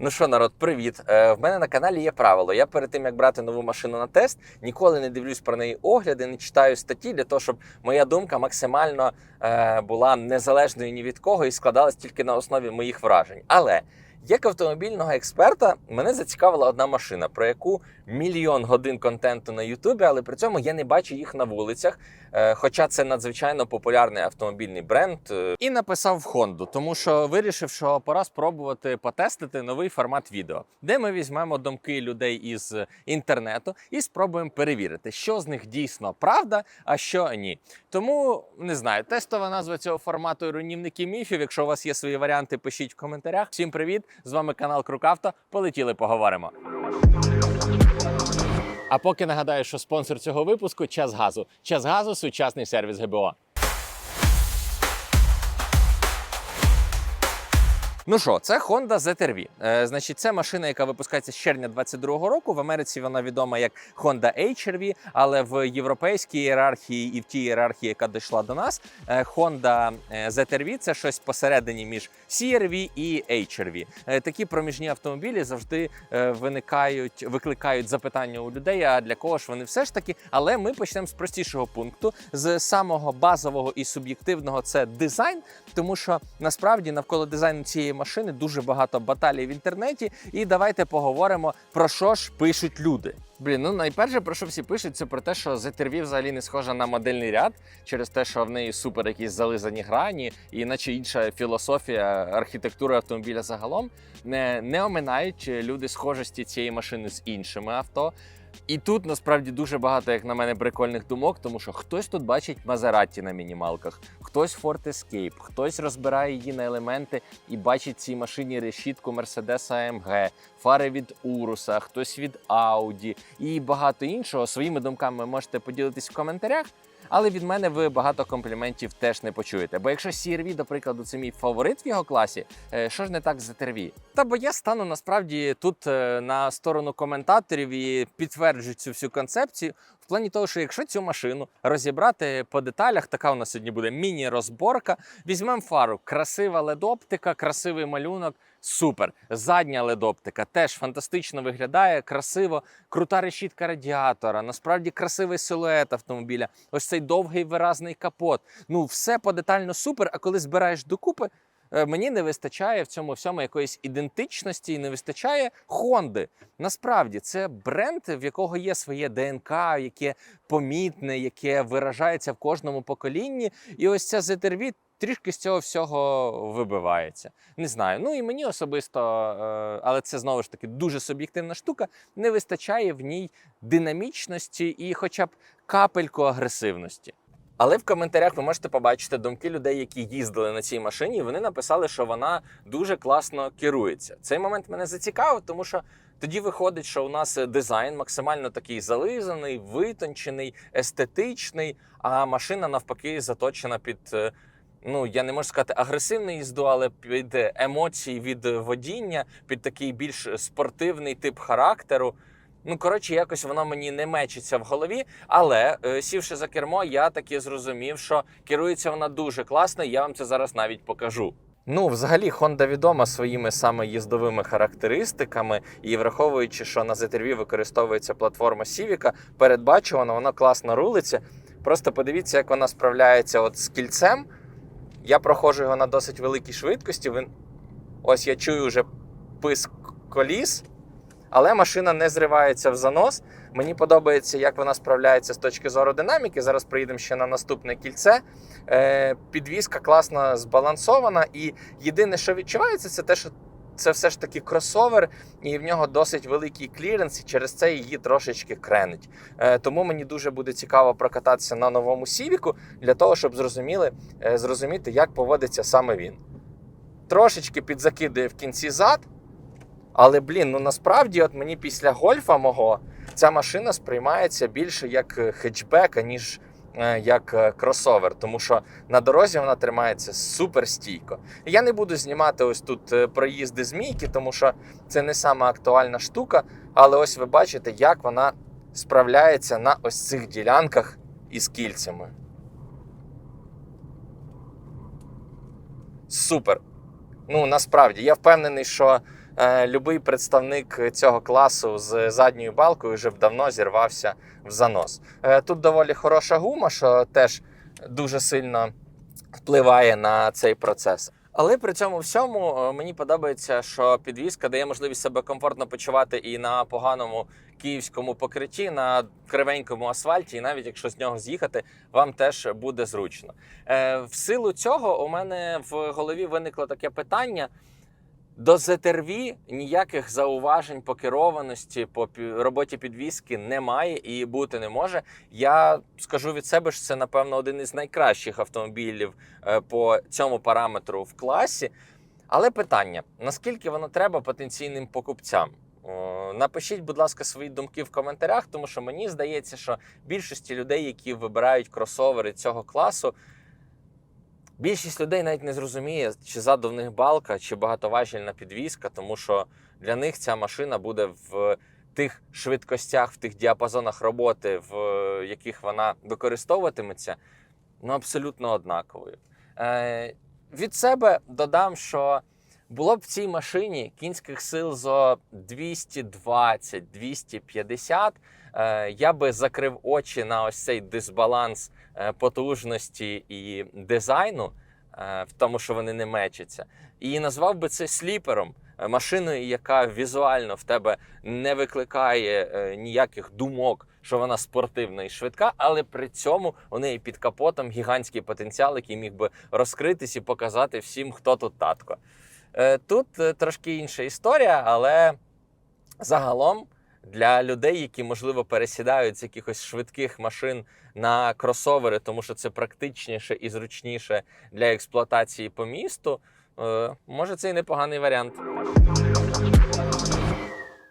Ну що, народ, привіт. Е, в мене на каналі є правило. Я перед тим як брати нову машину на тест, ніколи не дивлюсь про неї огляди, не читаю статті для того, щоб моя думка максимально е, була незалежною ні від кого і складалась тільки на основі моїх вражень. Але як автомобільного експерта мене зацікавила одна машина, про яку мільйон годин контенту на Ютубі, але при цьому я не бачу їх на вулицях. Е, Хоча це надзвичайно популярний автомобільний бренд, е, і написав в Хонду, тому що вирішив, що пора спробувати потестити новий формат відео, де ми візьмемо думки людей із інтернету і спробуємо перевірити, що з них дійсно правда, а що ні. Тому не знаю, тестова назва цього формату руйнівники міфів. Якщо у вас є свої варіанти, пишіть в коментарях. Всім привіт! З вами канал Крукавто. Полетіли, поговоримо. А поки нагадаю, що спонсор цього випуску час газу. Час газу сучасний сервіс ГБО. Ну що, це Honda ZR-V. Е, значить, це машина, яка випускається з червня 22-го року. В Америці вона відома як Honda HR-V, але в європейській ієрархії і в тій ієрархії, яка дійшла до нас, е, Honda е, ZR-V – це щось посередині між CR-V і HR-V. Е, Такі проміжні автомобілі завжди е, виникають, викликають запитання у людей. А для кого ж вони все ж таки? Але ми почнемо з простішого пункту, з самого базового і суб'єктивного це дизайн, тому що насправді навколо дизайну цієї машини дуже багато баталій в інтернеті. І давайте поговоримо про що ж пишуть люди. Блін, ну найперше, про що всі пишуть, це про те, що ZR-V взагалі не схожа на модельний ряд через те, що в неї супер якісь зализані грані, і наче інша філософія архітектури автомобіля загалом не, не оминають люди схожості цієї машини з іншими авто. І тут насправді дуже багато, як на мене, прикольних думок, тому що хтось тут бачить Мазераті на мінімалках, хтось Ford Escape, хтось розбирає її на елементи і бачить цій машині решітку Mercedes AMG, фари від Уруса, хтось від Audi і багато іншого. Своїми думками можете поділитись в коментарях. Але від мене ви багато компліментів теж не почуєте. Бо якщо CR-V, до прикладу, це мій фаворит в його класі, е, що ж не так з ZR-V? Та бо я стану насправді тут е, на сторону коментаторів і підтверджую цю всю концепцію. В плані того, що якщо цю машину розібрати по деталях, така у нас сьогодні буде міні-розборка. Візьмемо фару, красива ледоптика, красивий малюнок. Супер. Задня ледоптика теж фантастично виглядає, красиво, крута решітка радіатора. Насправді красивий силует автомобіля. Ось цей довгий виразний капот. Ну, все подетально супер. А коли збираєш докупи, мені не вистачає в цьому всьому якоїсь ідентичності і не вистачає Хонди. Насправді це бренд, в якого є своє ДНК, яке помітне, яке виражається в кожному поколінні. І ось ця ZR-V трішки з цього всього вибивається. Не знаю. Ну і мені особисто, е, але це знову ж таки дуже суб'єктивна штука. Не вистачає в ній динамічності і, хоча б капельку агресивності. Але в коментарях ви можете побачити думки людей, які їздили на цій машині. і Вони написали, що вона дуже класно керується. Цей момент мене зацікавив, тому що тоді виходить, що у нас дизайн максимально такий зализаний, витончений, естетичний, а машина навпаки заточена під. е, Ну, я не можу сказати агресивну їзду, але під емоції від водіння, під такий більш спортивний тип характеру. Ну, коротше, якось воно мені не мечиться в голові. Але е, сівши за кермо, я таки зрозумів, що керується вона дуже класно, і я вам це зараз навіть покажу. Ну, взагалі, Honda відома своїми саме їздовими характеристиками, і враховуючи, що на ZR-V використовується платформа Civic, передбачувано, вона класно рулиться. Просто подивіться, як вона справляється от з кільцем. Я проходжу його на досить великій швидкості. Ось я чую вже писк коліс, але машина не зривається в занос. Мені подобається, як вона справляється з точки зору динаміки. Зараз приїдемо ще на наступне кільце. Е, Підвізка класно збалансована, і єдине, що відчувається, це те, що це все ж таки кросовер, і в нього досить великий кліренс, і через це її трошечки кренить. Е, Тому мені дуже буде цікаво прокататися на новому Сівіку для того, щоб зрозуміли, е, зрозуміти, як поводиться саме він. Трошечки підзакидує в кінці зад, але блін, ну насправді, от мені після гольфа мого ця машина сприймається більше як е, хетчбек, аніж е, як е, кросовер, тому що на дорозі вона тримається супер стійко. Я не буду знімати ось тут проїзди змійки, тому що це не сама актуальна штука. Але ось ви бачите, як вона справляється на ось цих ділянках із кільцями. Супер. Ну насправді я впевнений, що любий представник цього класу з задньою балкою вже б давно зірвався в занос. Е, тут доволі хороша гума, що теж дуже сильно впливає на цей процес. Але при цьому всьому е, мені подобається, що підвізка дає можливість себе комфортно почувати і на поганому київському покритті, на кривенькому асфальті, і навіть якщо з нього з'їхати, вам теж буде зручно. Е, в силу цього у мене в голові виникло таке питання. До ЗТРВ ніяких зауважень по керованості, по роботі підвіски немає і бути не може. Я скажу від себе, що це напевно один із найкращих автомобілів е, по цьому параметру в класі. Але питання: наскільки воно треба потенційним покупцям? Напишіть, будь ласка, свої думки в коментарях, тому що мені здається, що більшості людей, які вибирають кросовери цього класу, більшість людей навіть не зрозуміє, чи ззаду в них балка, чи багатоважільна підвізка, тому що для них ця машина буде в тих швидкостях, в тих діапазонах роботи, в яких вона використовуватиметься, ну абсолютно однаковою. Е, від себе додам, що було б в цій машині кінських сил зо 220-250. Е, я би закрив очі на ось цей дисбаланс потужності і дизайну, е, в тому, що вони не мечаться, і назвав би це сліпером. е, Машиною, яка візуально в тебе не викликає е, ніяких думок, що вона спортивна і швидка, але при цьому у неї під капотом гігантський потенціал, який міг би розкритись і показати всім, хто тут татко. Е, Тут е, трошки інша історія, але загалом для людей, які можливо пересідають з якихось швидких машин на кросовери, тому що це практичніше і зручніше для експлуатації по місту, е, може це і непоганий варіант.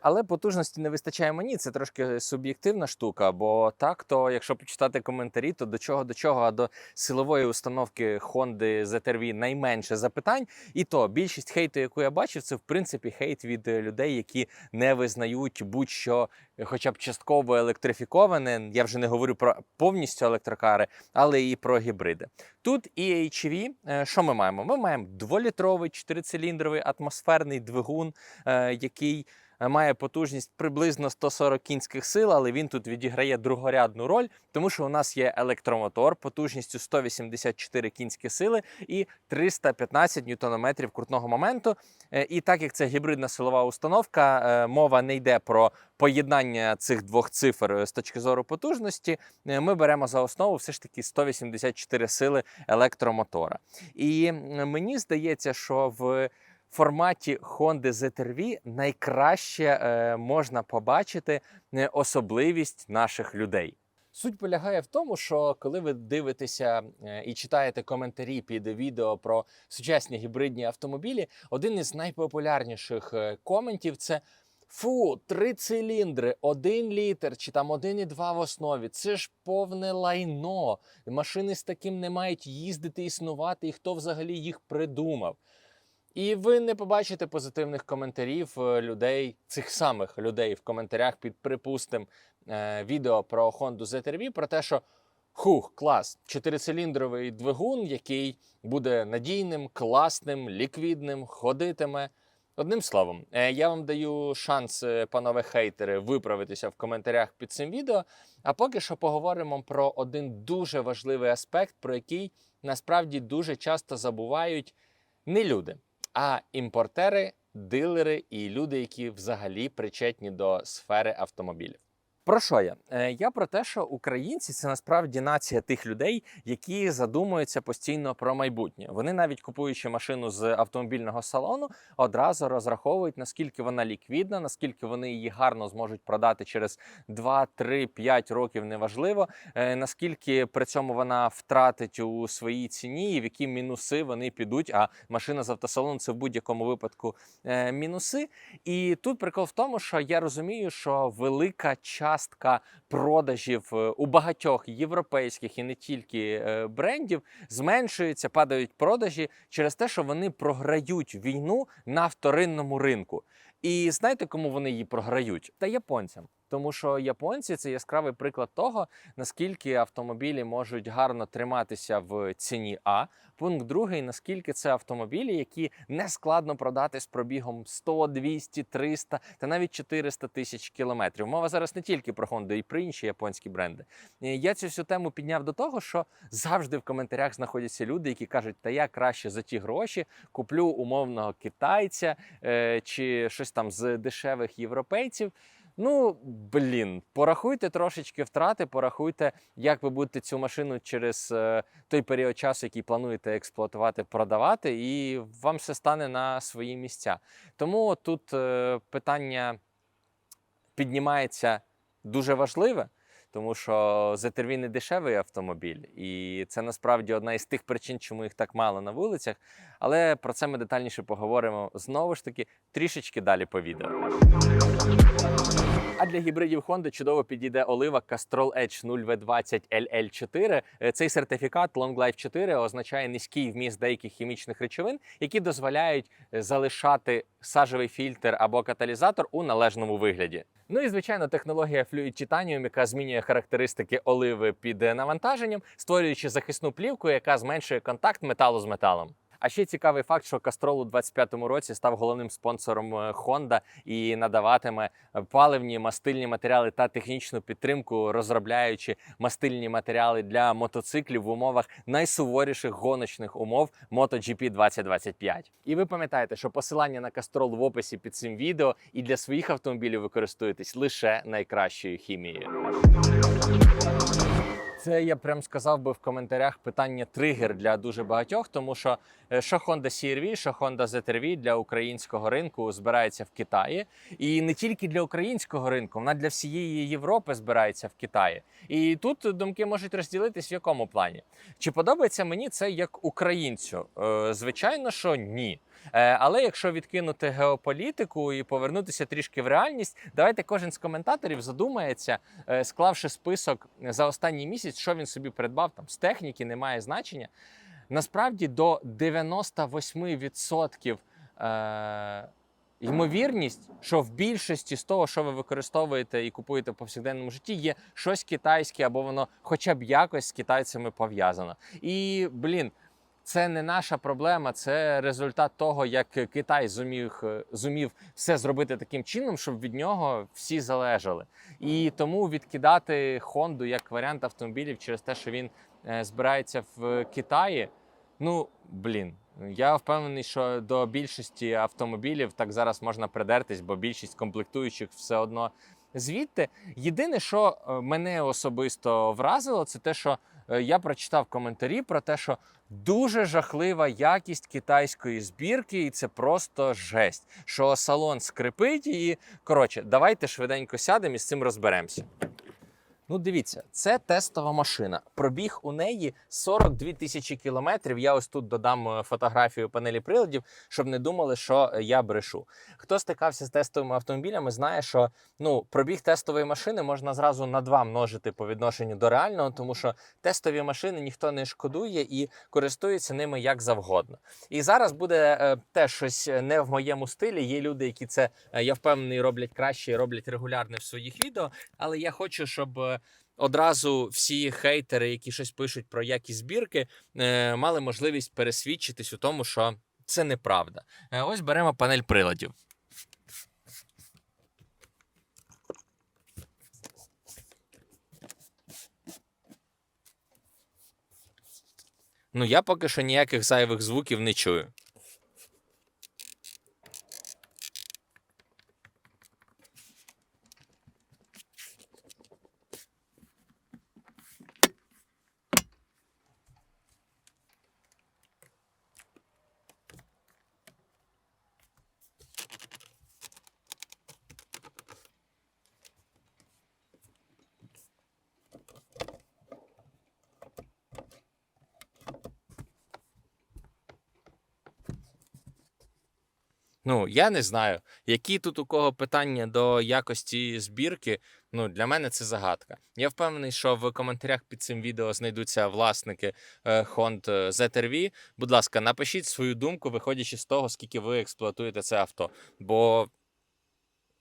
Але потужності не вистачає мені. Це трошки суб'єктивна штука. Бо так, то якщо почитати коментарі, то до чого до чого, а до силової установки Honda ZR-V найменше запитань. І то більшість хейту, яку я бачив, це в принципі хейт від е, людей, які не визнають будь-що, е, хоча б частково електрифіковане. Я вже не говорю про повністю електрокари, але і про гібриди. Тут і е, що ми маємо? Ми маємо дволітровий чотирициліндровий атмосферний двигун, е, який е, має потужність приблизно 140 кінських сил, але він тут відіграє другорядну роль, тому що у нас є електромотор потужністю 184 кінські сили і 315 ньютонометрів крутного моменту. Е, І так як це гібридна силова установка, е, мова не йде про поєднання цих двох цифр е, з точки зору потужності. Е, Ми беремо за основу все ж таки 184 сили електромотора. І мені здається, що в форматі Honda ZR-V найкраще е, можна побачити е, особливість наших людей. Суть полягає в тому, що коли ви дивитеся е, і читаєте коментарі під відео про сучасні гібридні автомобілі, один із найпопулярніших е, коментів це. Фу, три циліндри, один літр чи там 1,2 в основі. Це ж повне лайно. Машини з таким не мають їздити, існувати, і хто взагалі їх придумав. І ви не побачите позитивних коментарів е, людей, цих самих людей в коментарях під припустим е, відео про Honda ZR-V, про те, що хух, клас, чотирициліндровий двигун, який буде надійним, класним, ліквідним, ходитиме. Одним словом, е, я вам даю шанс, панове хейтери, виправитися в коментарях під цим відео. А поки що поговоримо про один дуже важливий аспект, про який насправді дуже часто забувають не люди, а імпортери, дилери і люди, які взагалі причетні до сфери автомобілів. Про що я? Е, Я про те, що українці це насправді нація тих людей, які задумуються постійно про майбутнє. Вони навіть купуючи машину з автомобільного салону, одразу розраховують наскільки вона ліквідна, наскільки вони її гарно зможуть продати через 2, 3, 5 років, неважливо, е, наскільки при цьому вона втратить у своїй ціні, і в які мінуси вони підуть. А машина з автосалону це в будь-якому випадку е, мінуси. І тут прикол в тому, що я розумію, що велика частка продажів е, у багатьох європейських і не тільки е, брендів зменшується, падають продажі через те, що вони програють війну на вторинному ринку. І знаєте, кому вони її програють? Та японцям. Тому що японці це яскравий приклад того, наскільки автомобілі можуть гарно триматися в ціні. А пункт другий, наскільки це автомобілі, які не складно продати з пробігом 100, 200, 300 та навіть 400 тисяч кілометрів. Мова зараз не тільки про Honda, і про інші японські бренди. Е, Я цю всю тему підняв до того, що завжди в коментарях знаходяться люди, які кажуть, та я краще за ті гроші куплю умовного китайця е, чи щось там з дешевих європейців. Ну, блін, порахуйте трошечки втрати, порахуйте, як ви будете цю машину через е, той період часу, який плануєте експлуатувати, продавати, і вам все стане на свої місця. Тому тут е, питання піднімається дуже важливе. Тому що ZR-V не дешевий автомобіль, і це насправді одна із тих причин, чому їх так мало на вулицях. Але про це ми детальніше поговоримо знову ж таки трішечки далі по відео. А для гібридів Honda чудово підійде олива Castrol Edge 0V20 LL4. Е, Цей сертифікат Long Life 4 означає низький вміст деяких хімічних речовин, які дозволяють е, залишати сажевий фільтр або каталізатор у належному вигляді. Ну і звичайно, технологія Fluid Titanium, яка змінює характеристики оливи під е, навантаженням, створюючи захисну плівку, яка зменшує контакт металу з металом. А ще цікавий факт, що Castrol у 25-му році став головним спонсором е, Honda і надаватиме паливні мастильні матеріали та технічну підтримку, розробляючи мастильні матеріали для мотоциклів в умовах найсуворіших гоночних умов MotoGP 2025. І ви пам'ятаєте, що посилання на Castrol в описі під цим відео і для своїх автомобілів ви користуєтесь лише найкращою хімією. Це я прям сказав би в коментарях питання тригер для дуже багатьох, тому що е, що Honda CR-V, що Honda ZR-V для українського ринку збирається в Китаї, і не тільки для українського ринку, вона для всієї Європи збирається в Китаї. І тут думки можуть розділитись в якому плані. Чи подобається мені це як українцю? Е, Звичайно, що ні. Е, Але якщо відкинути геополітику і повернутися трішки в реальність, давайте кожен з коментаторів задумається, е, склавши список за останній місяць, що він собі придбав там з техніки, немає значення. Насправді до 98% е, ймовірність, що в більшості з того, що ви використовуєте і купуєте в повсякденному житті, є щось китайське, або воно хоча б якось з китайцями пов'язано. І блін. Це не наша проблема, це результат того, як Китай зумів, зумів все зробити таким чином, щоб від нього всі залежали. І тому відкидати Хонду як варіант автомобілів через те, що він е, збирається в Китаї. Ну блін, я впевнений, що до більшості автомобілів так зараз можна придертись, бо більшість комплектуючих все одно звідти. Єдине, що е, мене особисто вразило, це те, що е, я прочитав коментарі про те, що дуже жахлива якість китайської збірки, і це просто жесть. Що салон скрипить, і коротше, давайте швиденько сядемо і з цим розберемося. Ну, дивіться, це тестова машина. Пробіг у неї 42 тисячі кілометрів. Я ось тут додам е, фотографію панелі приладів, щоб не думали, що е, я брешу. Хто стикався з тестовими автомобілями, знає, що ну пробіг тестової машини можна зразу на два множити по відношенню до реального, тому що тестові машини ніхто не шкодує і користується ними як завгодно. І зараз буде е, теж щось не в моєму стилі. Є люди, які це е, я впевнений роблять краще і роблять регулярно в своїх відео. Але я хочу, щоб е, одразу всі хейтери, які щось пишуть про якість збірки, е, мали можливість пересвідчитись у тому, що це неправда. Е, Ось беремо панель приладів. Ну, я поки що ніяких зайвих звуків не чую. Ну, я не знаю, які тут у кого питання до якості збірки. Ну, для мене це загадка. Я впевнений, що в коментарях під цим відео знайдуться власники е, Honda ZR-V. Будь ласка, напишіть свою думку, виходячи з того, скільки ви експлуатуєте це авто. Бо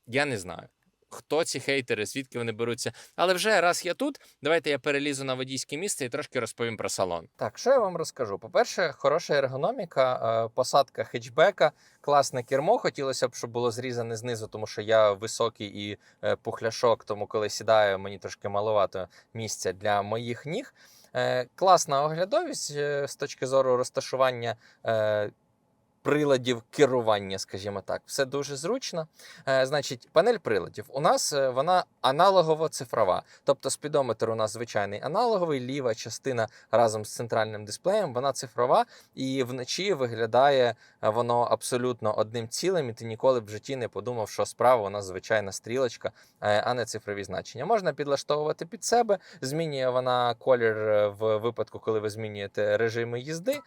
я не знаю. Хто ці хейтери, звідки вони беруться. Але вже раз я тут, давайте я перелізу на водійське місце і трошки розповім про салон. Так, що я вам розкажу? По-перше, хороша ергономіка, е, посадка хетчбека, класне кермо. Хотілося б, щоб було зрізане знизу, тому що я високий і е, пухляшок, тому коли сідаю, мені трошки маловато місця для моїх ніг. Е, Класна оглядовість з точки зору розташування приладів керування, скажімо так, все дуже зручно. Е, Значить, панель приладів у нас е, вона аналогово-цифрова. Тобто спідометр у нас звичайний аналоговий, ліва частина разом з центральним дисплеєм, вона цифрова, і вночі виглядає е, воно абсолютно одним цілим, і ти ніколи в житті не подумав, що справа у нас звичайна стрілочка, а не цифрові значення. Можна підлаштовувати під себе. Змінює вона колір в випадку, коли ви змінюєте режими їзди.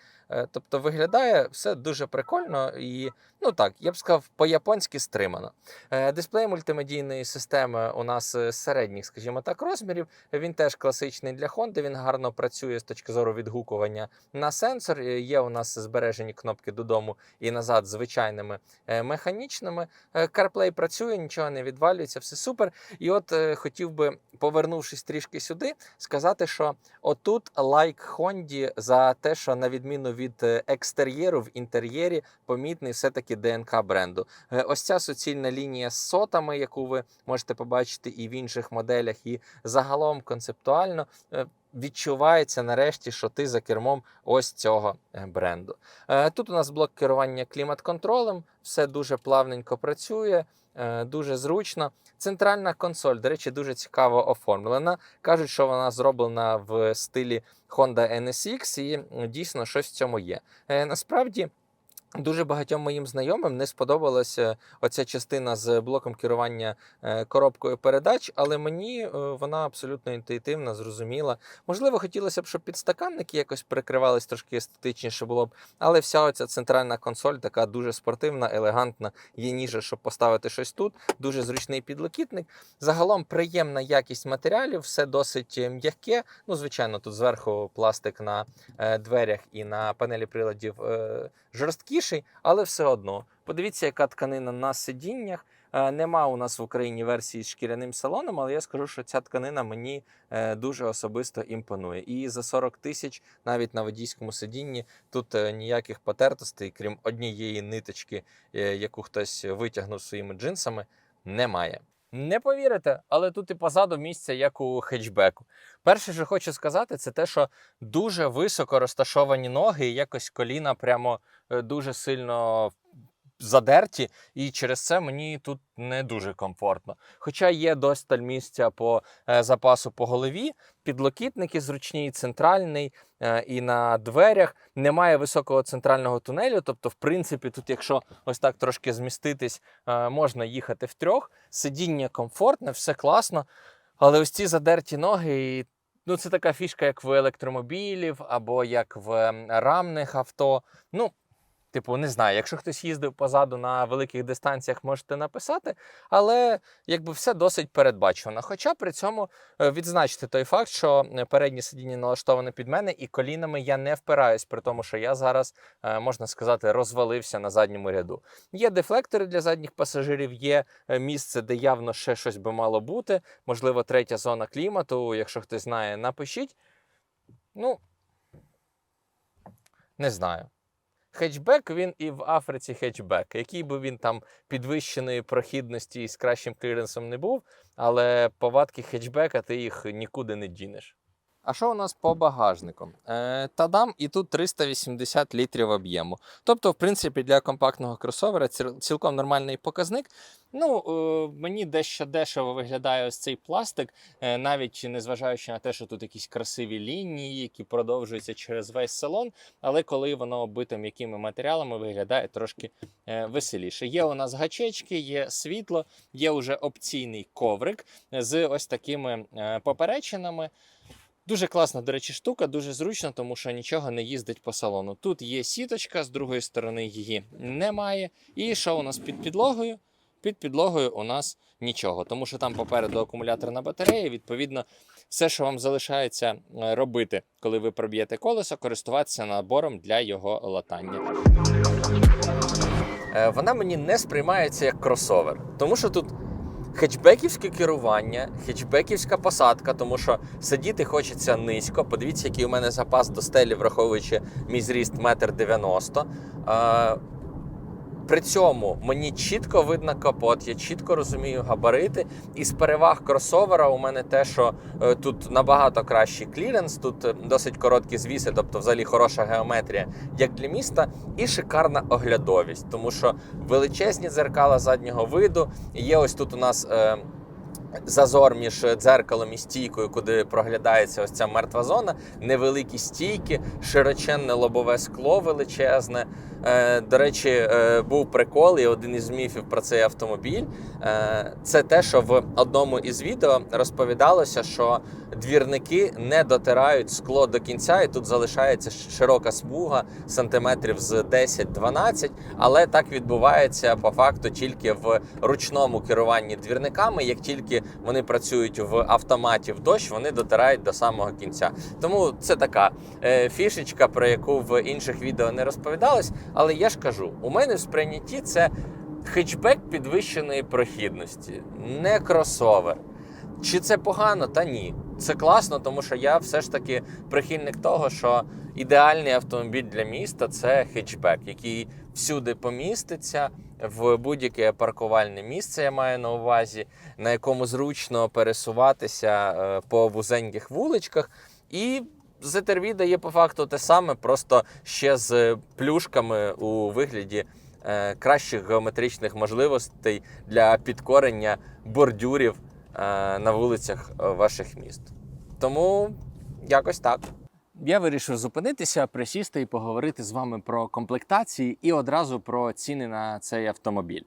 Тобто виглядає все дуже прикольно і, ну так, я б сказав, по-японськи стримано. Е, Дисплей мультимедійної системи у нас е, середніх, скажімо так, розмірів. Він теж класичний для Honda, Він гарно працює з точки зору відгукування на сенсор. Е, Є у нас збережені кнопки додому і назад звичайними механічними. CarPlay працює, нічого не відвалюється, все супер. І от хотів би, повернувшись трішки сюди, сказати, що отут лайк Хонді за те, що на відміну від екстер'єру в інтер'єрі помітний все-таки ДНК бренду. Е, Ось ця суцільна лінія з сотами, яку ви можете побачити і в інших моделях, і загалом концептуально. е, Відчувається нарешті, що ти за кермом ось цього е, бренду. Тут у нас блок керування клімат-контролем, все дуже плавненько працює, дуже зручно. Центральна консоль, до речі, дуже цікаво оформлена. Кажуть, що вона зроблена в стилі Honda NSX, і дійсно щось в цьому є. Насправді. Дуже багатьом моїм знайомим не сподобалася оця частина з блоком керування е, коробкою передач, але мені е, вона абсолютно інтуїтивна, зрозуміла. Можливо, хотілося б, щоб підстаканники якось прикривались трошки естетичніше було б, але вся оця центральна консоль така дуже спортивна, елегантна. Є ніжа, щоб поставити щось тут. Дуже зручний підлокітник. Загалом приємна якість матеріалів, все досить е, м'яке. Ну, звичайно, тут зверху пластик на дверях і на панелі приладів жорсткіший, але все одно. Подивіться, яка тканина на сидіннях. Е, Нема у нас в Україні версії з шкіряним салоном, але я скажу, що ця тканина мені е, дуже особисто імпонує. І за 40 тисяч навіть на водійському сидінні тут е, ніяких потертостей, крім однієї ниточки, яку хтось витягнув своїми джинсами, немає. Не повірите, але тут і позаду місця, як у хетчбеку. Перше, що хочу сказати, це те, що дуже високо розташовані ноги, і якось коліна прямо е, дуже сильно задерті, і через це мені тут не дуже комфортно. Хоча є досталь місця по е, запасу по голові, підлокітники зручні, центральний е, і на дверях. Немає високого центрального тунелю. Тобто, в принципі, тут, якщо ось так трошки зміститись, е, можна їхати втрьох. Сидіння комфортне, все класно. Але ось ці задерті ноги, і, ну це така фішка, як в електромобілів або як в ем, рамних авто. Ну, Типу, не знаю, якщо хтось їздив позаду на великих дистанціях, можете написати, але якби все досить передбачено. Хоча при цьому е, відзначити той факт, що е, переднє сидіння налаштоване під мене, і колінами я не впираюсь, при тому, що я зараз, е, можна сказати, розвалився на задньому ряду. Є дефлектори для задніх пасажирів, є місце, де явно ще щось би мало бути. Можливо, третя зона клімату. Якщо хтось знає, напишіть. Ну, не знаю. Хетчбек він і в Африці хетчбек. Який би він там підвищеної прохідності і з кращим кліренсом не був, але повадки хетчбека ти їх нікуди не дінеш. А що у нас по багажнику? Е, Тадам, і тут 380 літрів об'єму. Тобто, в принципі, для компактного кросовера цілком нормальний показник. Ну, е, мені дещо дешево виглядає ось цей пластик, е, навіть незважаючи на те, що тут якісь красиві лінії, які продовжуються через весь салон. Але коли воно оббите м'якими матеріалами, виглядає трошки е, веселіше. Є у нас гачечки, є світло, є вже опційний коврик з ось такими е, поперечинами. Дуже класна, до речі, штука, дуже зручно, тому що нічого не їздить по салону. Тут є сіточка, з другої сторони її немає. І що у нас під підлогою? Під підлогою у нас нічого, тому що там попереду акумуляторна батарея. Відповідно, все, що вам залишається е, робити, коли ви проб'єте колесо, користуватися набором для його латання. Е, Вона мені не сприймається як кросовер, тому що тут Хетчбеківське керування, хетчбеківська посадка, тому що сидіти хочеться низько. Подивіться, який у мене запас до стелі, враховуючи мій зріст 1,90 м. При цьому мені чітко видно капот, я чітко розумію габарити. І з переваг кросовера у мене те, що е, тут набагато кращий кліренс, тут е, досить короткі звіси, тобто взагалі хороша геометрія, як для міста, і шикарна оглядовість, тому що величезні дзеркала заднього виду. Є ось тут у нас. Е, Зазор між дзеркалом і стійкою, куди проглядається ось ця мертва зона, невеликі стійки, широченне лобове скло величезне. Е, до речі, е, був прикол, і один із міфів про цей автомобіль. Е, це те, що в одному із відео розповідалося, що двірники не дотирають скло до кінця, і тут залишається широка смуга сантиметрів з 10-12, але так відбувається по факту тільки в ручному керуванні двірниками. Як тільки вони працюють в автоматі в дощ, вони дотирають до самого кінця. Тому це така фішечка, про яку в інших відео не розповідалось. Але я ж кажу, у мене в сприйнятті це хетчбек підвищеної прохідності, не кросовер. Чи це погано? Та ні. Це класно, тому що я все ж таки прихильник того, що ідеальний автомобіль для міста це хетчбек, який всюди поміститься в будь-яке паркувальне місце. Я маю на увазі, на якому зручно пересуватися е, по вузеньких вуличках. І ZRV по факту те саме, просто ще з плюшками у вигляді е, кращих геометричних можливостей для підкорення бордюрів е, на вулицях е, ваших міст. Тому якось так. Я вирішив зупинитися, присісти і поговорити з вами про комплектації і одразу про ціни на цей автомобіль.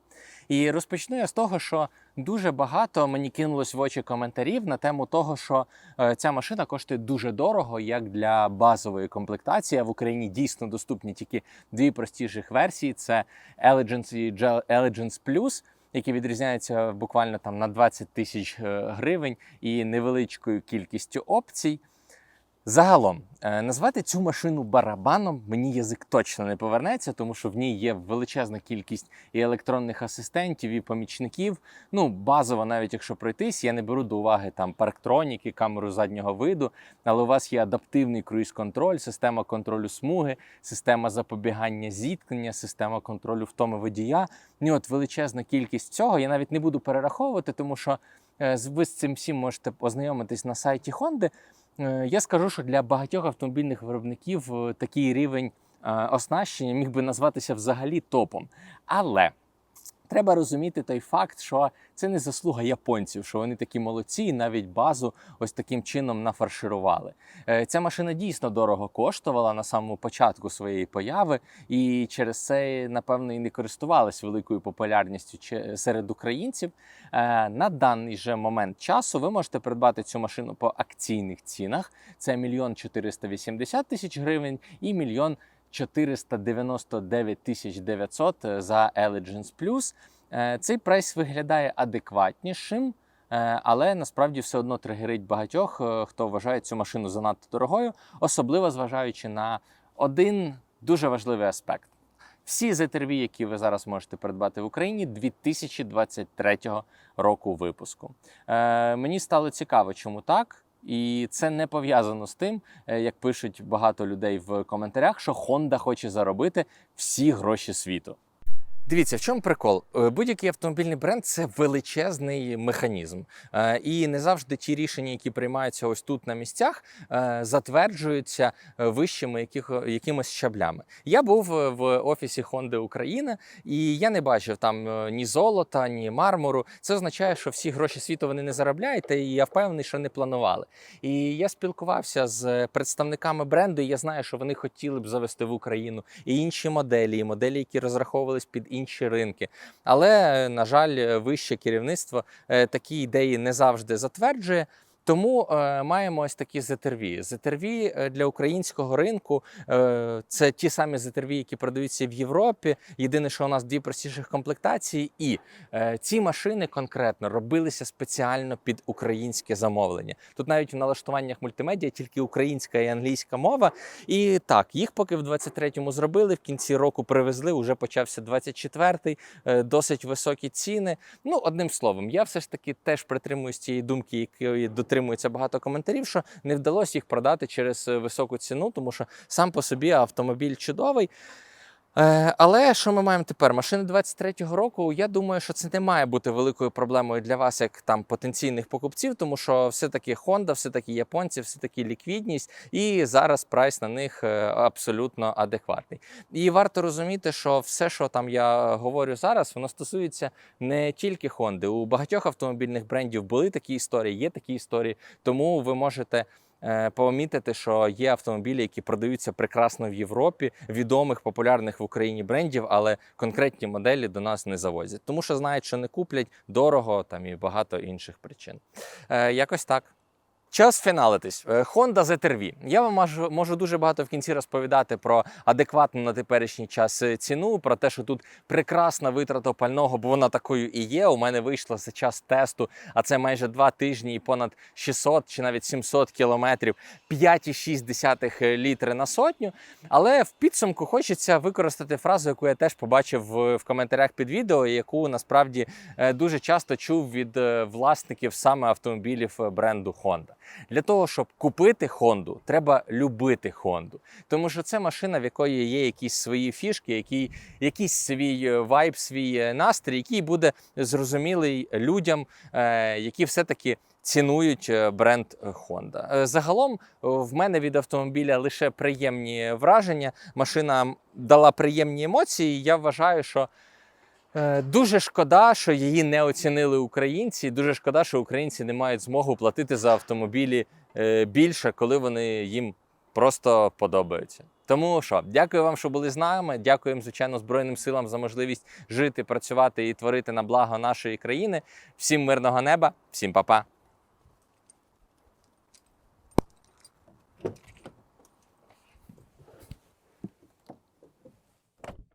І розпочну я з того, що дуже багато мені кинулось в очі коментарів на тему того, що е, ця машина коштує дуже дорого, як для базової комплектації. А в Україні дійсно доступні тільки дві простіших версії: це Elegance і Elegance Plus, які відрізняються буквально там на 20 тисяч е, гривень і невеличкою кількістю опцій. Загалом, е, назвати цю машину барабаном мені язик точно не повернеться, тому що в ній є величезна кількість і електронних асистентів, і помічників. Ну, базово, навіть якщо пройтись, я не беру до уваги там парктроніки, камеру заднього виду, але у вас є адаптивний круїз-контроль, система контролю смуги, система запобігання зіткнення, система контролю втоми водія. Ну, от величезна кількість цього. Я навіть не буду перераховувати, тому що е, ви з цим всім можете ознайомитись на сайті Honda. Е, Я скажу, що для багатьох автомобільних виробників е, такий рівень е, оснащення міг би назватися взагалі топом. Але треба розуміти той факт, що це не заслуга японців, що вони такі молодці, і навіть базу ось таким чином нафарширували. Е, Ця машина дійсно дорого коштувала на самому початку своєї появи, і через це, напевно, і не користувалась великою популярністю серед українців. Е, На даний же момент часу ви можете придбати цю машину по акційних цінах. Це мільйон 480 тисяч гривень і мільйон 499 тисяч 900 за Elegance Plus. Е, Цей прайс виглядає адекватнішим, е, але насправді все одно тригерить багатьох, е, хто вважає цю машину занадто дорогою, особливо зважаючи на один дуже важливий аспект. Всі ZRV, які ви зараз можете придбати в Україні, 2023 року випуску. Е, мені стало цікаво, чому так. І це не пов'язано з тим, е, як пишуть багато людей в коментарях, що Honda хоче заробити всі гроші світу. Дивіться, в чому прикол? Е, Будь-який автомобільний бренд це величезний механізм. Е, І не завжди ті рішення, які приймаються ось тут на місцях, е, затверджуються вищими яких, якимось щаблями. Я був в офісі Honda Україна, і я не бачив там ні золота, ні мармуру. Це означає, що всі гроші світу вони не заробляють, і я впевнений, що не планували. І я спілкувався з представниками бренду, і я знаю, що вони хотіли б завести в Україну і інші моделі, і моделі, які розраховувались під інші ринки. Але, на жаль, вище керівництво е, такі ідеї не завжди затверджує. Тому е, маємо ось такі. ZRV е, для українського ринку е, це ті самі ZRV, які продаються в Європі. Єдине, що у нас дві простіших комплектації, і е, ці машини конкретно робилися спеціально під українське замовлення. Тут навіть в налаштуваннях мультимедіа тільки українська і англійська мова. І так, їх поки в 23-му зробили, в кінці року привезли, вже почався 24-й, е, досить високі ціни. Ну, одним словом, я все ж таки теж притримуюсь цієї думки, якої дотримується багато коментарів, що не вдалося їх продати через е, високу ціну, тому що сам по собі автомобіль чудовий. Е, Але що ми маємо тепер? Машини 23-го року. Я думаю, що це не має бути великою проблемою для вас, як там потенційних покупців, тому що все-таки Honda, все-таки японці, все-таки ліквідність, і зараз прайс на них е, абсолютно адекватний. І варто розуміти, що все, що там я говорю зараз, воно стосується не тільки Honda. У багатьох автомобільних брендів були такі історії, є такі історії, тому ви можете. Е, Помітити, що є автомобілі, які продаються прекрасно в Європі, відомих, популярних в Україні брендів, але конкретні моделі до нас не завозять, тому що знають, що не куплять дорого там і багато інших причин. Е, якось так. Час фіналитись. Е, Honda ZR-V. Я вам можу, можу дуже багато в кінці розповідати про адекватну на теперішній час е, ціну, про те, що тут прекрасна витрата пального, бо вона такою і є. У мене вийшла за час тесту, а це майже два тижні і понад 600 чи навіть 700 кілометрів, 5,6 літри на сотню. Але в підсумку хочеться використати фразу, яку я теж побачив в, коментарях під відео, яку насправді е, дуже часто чув від е, власників саме автомобілів е, бренду Honda. Для того, щоб купити Honda, треба любити Honda. Тому що це машина, в якої є якісь свої фішки, які, якийсь свій е, вайб, свій е, настрій, який буде зрозумілий людям, е, які все-таки цінують бренд Honda. Загалом в мене від автомобіля лише приємні враження. Машина дала приємні емоції. Я вважаю, що Дуже шкода, що її не оцінили українці. Дуже шкода, що українці не мають змогу платити за автомобілі е, більше, коли вони їм просто подобаються. Тому що, дякую вам, що були з нами. Дякуємо, звичайно, Збройним силам за можливість жити, працювати і творити на благо нашої країни. Всім мирного неба, всім па-па.